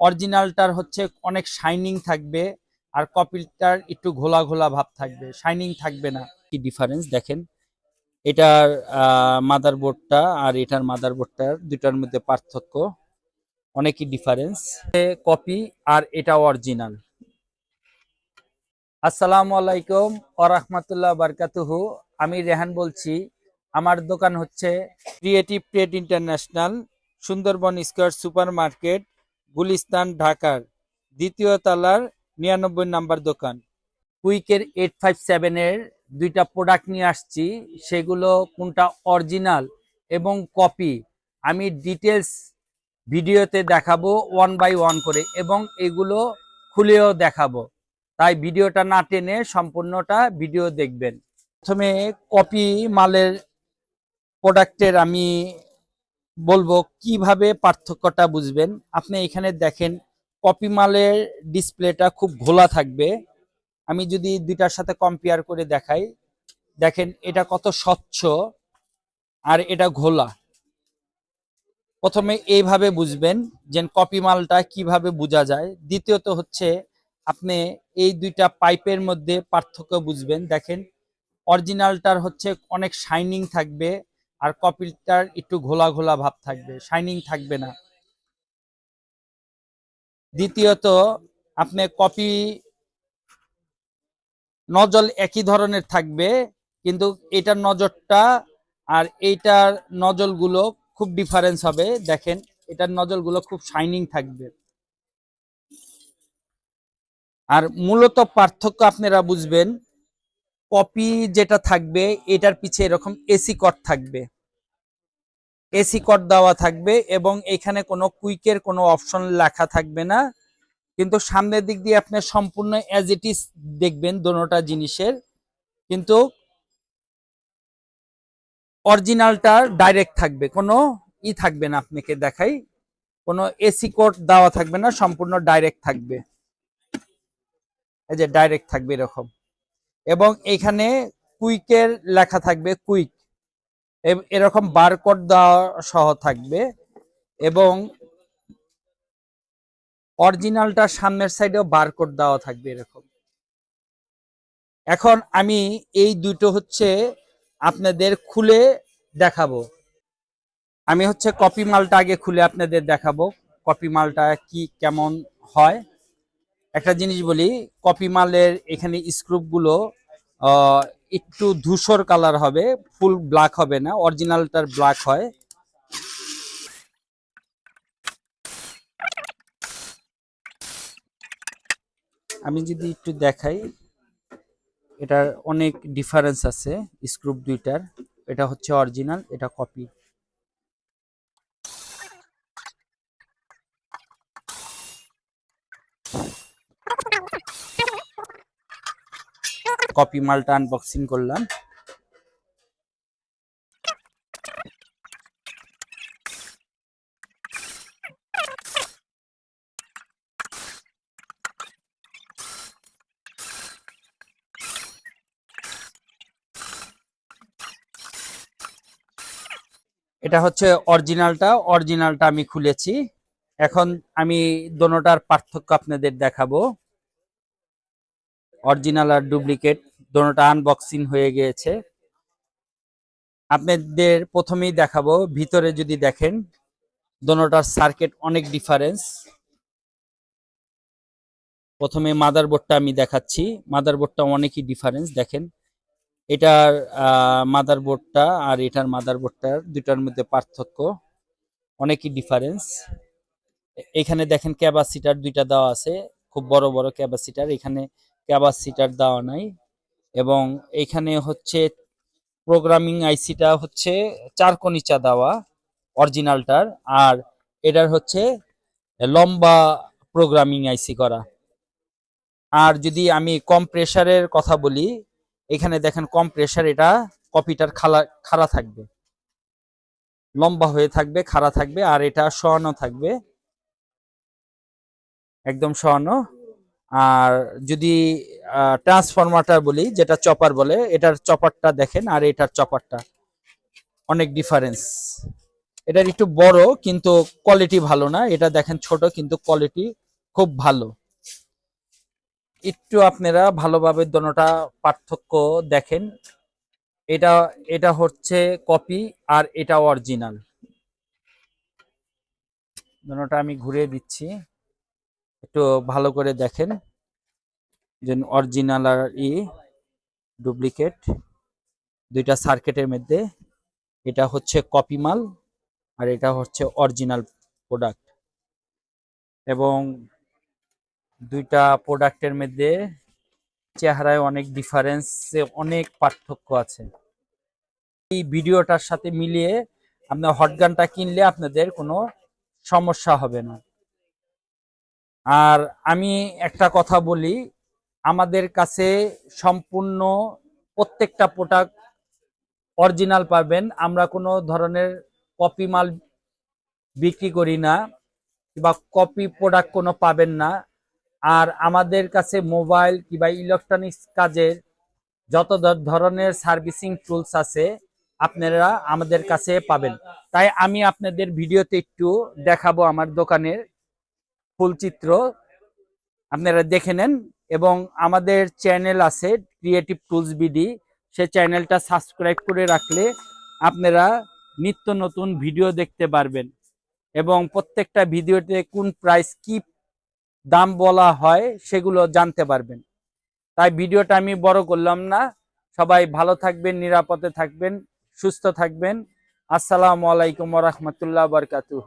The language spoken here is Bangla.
অরিজিনালটার হচ্ছে অনেক শাইনিং থাকবে আর কপিটার একটু ঘোলা ঘোলা ভাব থাকবে শাইনিং থাকবে না। কি ডিফারেন্স দেখেন? এটার মাদারবোর্ডটা আর এটার মাদারবোর্ডটার দুটার মধ্যে পার্থক্য অনেকই ডিফারেন্স কপি আর এটা অরিজিনাল আসসালামু আলাইকুম, ওরহমতুল্লাহ বারকাতুহু। আমি রেহান বলছি, আমার দোকান হচ্ছে creative trade international Sundarban square super market Gulistan, ঢাকার দ্বিতীয় তলার নিরানব্বই নাম্বার দোকান। কুইকের এইট ফাইভ সেভেনের দুইটা প্রোডাক্ট নিয়ে আসছি। সেগুলো কোনটা অরিজিনাল এবং কপি আমি ডিটেলস ভিডিওতে দেখাবো ওয়ান বাই ওয়ান করে এবং এগুলো খুলেও দেখাবো। তাই ভিডিওটা না টেনে সম্পূর্ণটা ভিডিও দেখবেন। প্রথমে কপি মালের প্রোডাক্টের আমি বলব কীভাবে পার্থক্যটা বুঝবেন? আপনি এখানে দেখেন কপি মালের ডিসপ্লেটা খুব ঘোলা থাকবে। আমি যদি দুইটার সাথে কম্পেয়ার করে দেখাই, দেখেন এটা কত স্বচ্ছ আর এটা ঘোলা। প্রথমে এইভাবে বুঝবেন যে কপি মালটা কীভাবে বোঝা যায়। দ্বিতীয়ত হচ্ছে আপনি এই দুইটা পাইপের মধ্যে পার্থক্য বুঝবেন। দেখেন অরিজিনালটার হচ্ছে অনেক শাইনিং থাকবে। আর কপিটার একটু ঘোলা ঘোলা ভাব থাকবে শাইনিং থাকবে না। দ্বিতীয়ত, আপনি কপি নজল একই ধরনের থাকবে, কিন্তু এটার নজরটা আর এইটার নজলগুলো খুব ডিফারেন্স হবে। দেখেন, এটার নজলগুলো খুব শাইনিং থাকবে। আর মূলত পার্থক্য আপনারা বুঝবেন কপি যেটা থাকবে, এটার পিছে এরকম এসি কট থাকবে। এসি কট দেওয়া থাকবে এবং এখানে কোনো কুইকের কোনো অপশন লেখা থাকবে না। কিন্তু সামনের দিক দিয়ে আপনি সম্পূর্ণ অ্যাজ ইট ইজ দেখবেন দোনোটা জিনিসের। কিন্তু অরিজিনালটা ডাইরেক্ট থাকবে, কোনো ই থাকবে না আপনাকে দেখাই। কোনো এসি কোড দেওয়া থাকবে না, সম্পূর্ণ ডাইরেক্ট থাকবে। এই যে ডাইরেক্ট থাকবে এরকম। এবং এখানে কুইকের লেখা থাকবে কুইক। এরকম বারকোড দেওয়া সহ থাকবে এবং অরিজিনালটা সামনের সাইডেও বারকোড দেওয়া থাকবে এরকম। এখন আমি এই দুটো হচ্ছে আপনাদের খুলে দেখাবো। আমি হচ্ছে কপি মালটা আগে খুলে আপনাদের দেখাবো, কপি মালটা কি, কেমন হয়। একটা জিনিস বলি, কপি মালের এখানে স্ক্রুপগুলো একটু ধূসর কালার হবে ফুল ব্ল্যাক হবে না অরিজিনালটার ব্ল্যাক হয়। আমি যদি একটু দেখাই, এটার অনেক ডিফারেন্স আছে স্ক্রুপ দুইটার। এটা হচ্ছে অরিজিনাল এটা কপি কপি মালটা আনবক্সিং করলাম। এটা হচ্ছে অরিজিনালটা অরিজিনালটা আমি খুলেছি। এখন আমি দোনোটার পার্থক্য আপনাদের দেখাবো। অরিজিনাল আর ডুপ্লিকেট দোনোটা আনবক্সিং হয়ে গিয়েছে। আপনাদের প্রথমেই দেখাবো, ভিতরে যদি দেখেন, দোনোটার সার্কিট অনেক ডিফারেন্স প্রথমে মাদারবোর্ডটা আমি দেখাচ্ছি মাদারবোর্ডটা অনেকই ডিফারেন্স দেখেন। এটার মাদারবোর্ডটা আর এটার মাদারবোর্ডটার দুটার মধ্যে পার্থক্য অনেকই ডিফারেন্স এখানে দেখেন ক্যাপাসিটার দুইটা দেওয়া আছে, খুব বড় বড় ক্যাপাসিটার এখানে ক্যাপাসিটার দেওয়া নাই। এবং এখানে হচ্ছে প্রোগ্রামিং আইসিটা হচ্ছে চার কনিচা দেওয়া অরিজিনালটার আর এটার হচ্ছে লম্বা প্রোগ্রামিং আইসি করা। আর যদি আমি কম প্রেসারের কথা বলি, এখানে দেখেন কম প্রেসার এটা কপিটার খালা, খাড়া থাকবে। লম্বা হয়ে থাকবে, খাড়া থাকবে, আর এটা শোয়ানো থাকবে। একদম শোয়ানো আর যদি ট্রান্সফরমারটা বলি, যেটা চপার বলে, এটার চপারটা দেখেন আর এটার চপারটা অনেক ডিফারেন্স এটার একটু বড়, কিন্তু কোয়ালিটি ভালো না। এটা দেখেন ছোট, কিন্তু কোয়ালিটি খুব ভালো। একটু আপনারা ভালোভাবে দোনোটা পার্থক্য দেখেন। এটা এটা হচ্ছে কপি আর এটা অরিজিনাল দোনোটা আমি ঘুরিয়ে দিচ্ছি। একটু ভালো করে দেখেন। যে অরিজিনাল আর ই ডুপ্লিকেট দুইটা সার্কিটের মধ্যে। এটা হচ্ছে কপি মাল আর এটা হচ্ছে অরিজিনাল প্রোডাক্ট এবং দুইটা প্রোডাক্টের মধ্যে চেহারায় অনেক ডিফারেন্স অনেক পার্থক্য আছে। এই ভিডিওটার সাথে মিলিয়ে আপনার হটগানটা কিনলে আপনাদের কোনো সমস্যা হবে না। আর আমি একটা কথা বলি, আমাদের কাছে সম্পূর্ণ প্রত্যেকটা প্রোডাক্ট অরিজিনাল পাবেন। আমরা কোনো ধরনের কপি মাল বিক্রি করি না বা কপি প্রোডাক্ট কোনো পাবেন না। আর আমাদের কাছে মোবাইল কিংবা ইলেকট্রনিক্স কাজের যত ধরনের সার্ভিসিং টুলস আছে, আপনারা আমাদের কাছে পাবেন। তাই আমি আপনাদের ভিডিওতে একটু দেখাবো আমার দোকানের ফুল চিত্র আপনারা দেখে নেন এবং আমাদের চ্যানেল আছে ক্রিয়েটিভ টুলস বিডি সে চ্যানেলটা সাবস্ক্রাইব করে রাখলে আপনারা নিত্য নতুন ভিডিও দেখতে পারবেন এবং প্রত্যেকটা ভিডিওতে কোন প্রাইস কি দাম বলা হয় সেগুলো জানতে পারবেন। তাই ভিডিওটা আমি বড় করলাম না। সবাই ভালো থাকবেন, নিরাপদে থাকবেন, সুস্থ থাকবেন। আসসালামু আলাইকুম রহমতুল্লাহ বরকাতুহ।